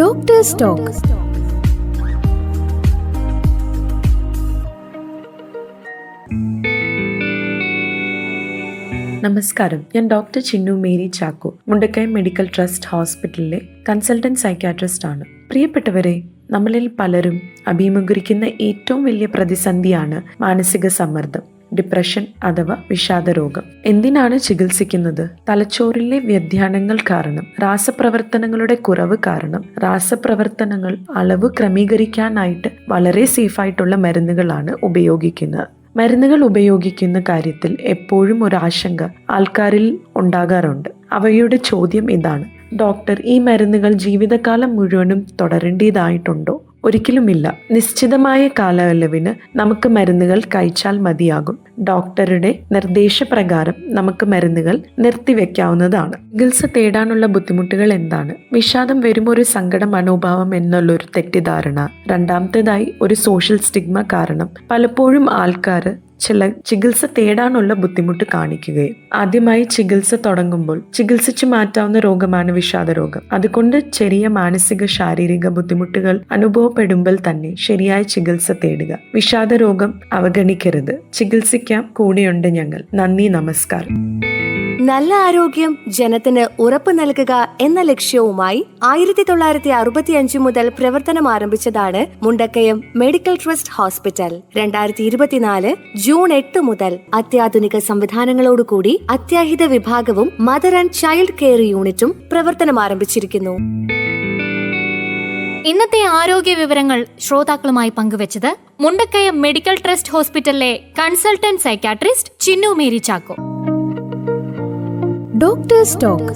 Doctors talk നമസ്കാരം. ഞാൻ doctor Chinnu Mary Chacko Mundakkayam medical trust ഹോസ്പിറ്റലിലെ കൺസൾട്ടന്റ് സൈക്യാട്രിസ്റ്റ് ആണ്. പ്രിയപ്പെട്ടവരെ നമ്മളിൽ പലരും അഭിമുഖീകരിക്കുന്ന ഏറ്റവും വലിയ പ്രതിസന്ധിയാണ് മാനസിക സമ്മർദ്ദം. ഡിപ്രഷൻ അഥവാ വിഷാദരോഗം. എന്തിനാണ് ചികിത്സിക്കുന്നത്? തലച്ചോറിലെ വ്യതിയാനങ്ങൾ കാരണം രാസപ്രവർത്തനങ്ങളുടെ കുറവ് കാരണം രാസപ്രവർത്തനങ്ങൾ അളവ് ക്രമീകരിക്കാനായിട്ട് വളരെ സേഫായിട്ടുള്ള മരുന്നുകളാണ് ഉപയോഗിക്കുന്നത്. മരുന്നുകൾ ഉപയോഗിക്കുന്ന കാര്യത്തിൽ എപ്പോഴും ഒരു ആശങ്ക ആൾക്കാരിൽ ഉണ്ടാകാറുണ്ട്. അവയുടെ ചോദ്യം ഇതാണ് ഡോക്ടർ ഈ മരുന്നുകൾ ജീവിതകാലം മുഴുവനും തുടരേണ്ടതായിട്ടുണ്ടോ? ഒരിക്കലുമില്ല. നിശ്ചിതമായ കാലയളവിന് നമുക്ക് മരുന്നുകൾ കഴിച്ചാൽ മതിയാകും. ഡോക്ടറുടെ നിർദ്ദേശപ്രകാരം നമുക്ക് മരുന്നുകൾ നിർത്തിവെക്കാവുന്നതാണ്. ചികിത്സ തേടാനുള്ള ബുദ്ധിമുട്ടുകൾ എന്താണ്? വിഷാദം വെറും ഒരു സങ്കട മനോഭാവം എന്നുള്ളൊരു തെറ്റിദ്ധാരണ. രണ്ടാമത്തേതായി ഒരു സോഷ്യൽ സ്റ്റിഗ്മ കാരണം പലപ്പോഴും ആൾക്കാർ ചില ചികിത്സ തേടാനുള്ള ബുദ്ധിമുട്ട് കാണിക്കുകയും ആദ്യമായി ചികിത്സ തുടങ്ങുമ്പോൾ ചികിത്സിച്ചു മാറ്റാവുന്ന രോഗമാണ് വിഷാദ രോഗം. അതുകൊണ്ട് ചെറിയ മാനസിക ശാരീരിക ബുദ്ധിമുട്ടുകൾ അനുഭവപ്പെടുമ്പോൾ തന്നെ ശരിയായ ചികിത്സ തേടുക. വിഷാദ രോഗം അവഗണിക്കരുത്. ചികിത്സിക്കാം കൂടെയുണ്ട് ഞങ്ങൾ. നന്ദി നമസ്കാരം. നല്ല ആരോഗ്യം ജനത്തിന് ഉറപ്പു നൽകുക എന്ന ലക്ഷ്യവുമായി ആയിരത്തി തൊള്ളായിരത്തി അറുപത്തി അഞ്ച് മുതൽ പ്രവർത്തനം ആരംഭിച്ചതാണ് മുണ്ടക്കയം മെഡിക്കൽ ട്രസ്റ്റ് ഹോസ്പിറ്റൽ. രണ്ടായിരത്തി ഇരുപത്തിനാല് ജൂൺ എട്ട് മുതൽ അത്യാധുനിക സംവിധാനങ്ങളോടുകൂടി അത്യാഹിത വിഭാഗവും മദർ ആൻഡ് ചൈൽഡ് കെയർ യൂണിറ്റും പ്രവർത്തനം ആരംഭിച്ചിരിക്കുന്നു. ഇന്നത്തെ ആരോഗ്യ വിവരങ്ങൾ ശ്രോതാക്കളുമായി പങ്കുവച്ചത് മുണ്ടക്കയം മെഡിക്കൽ ട്രസ്റ്റ് ഹോസ്പിറ്റലിലെ consultant psychiatrist Chinnu Mary Chacko doctors talk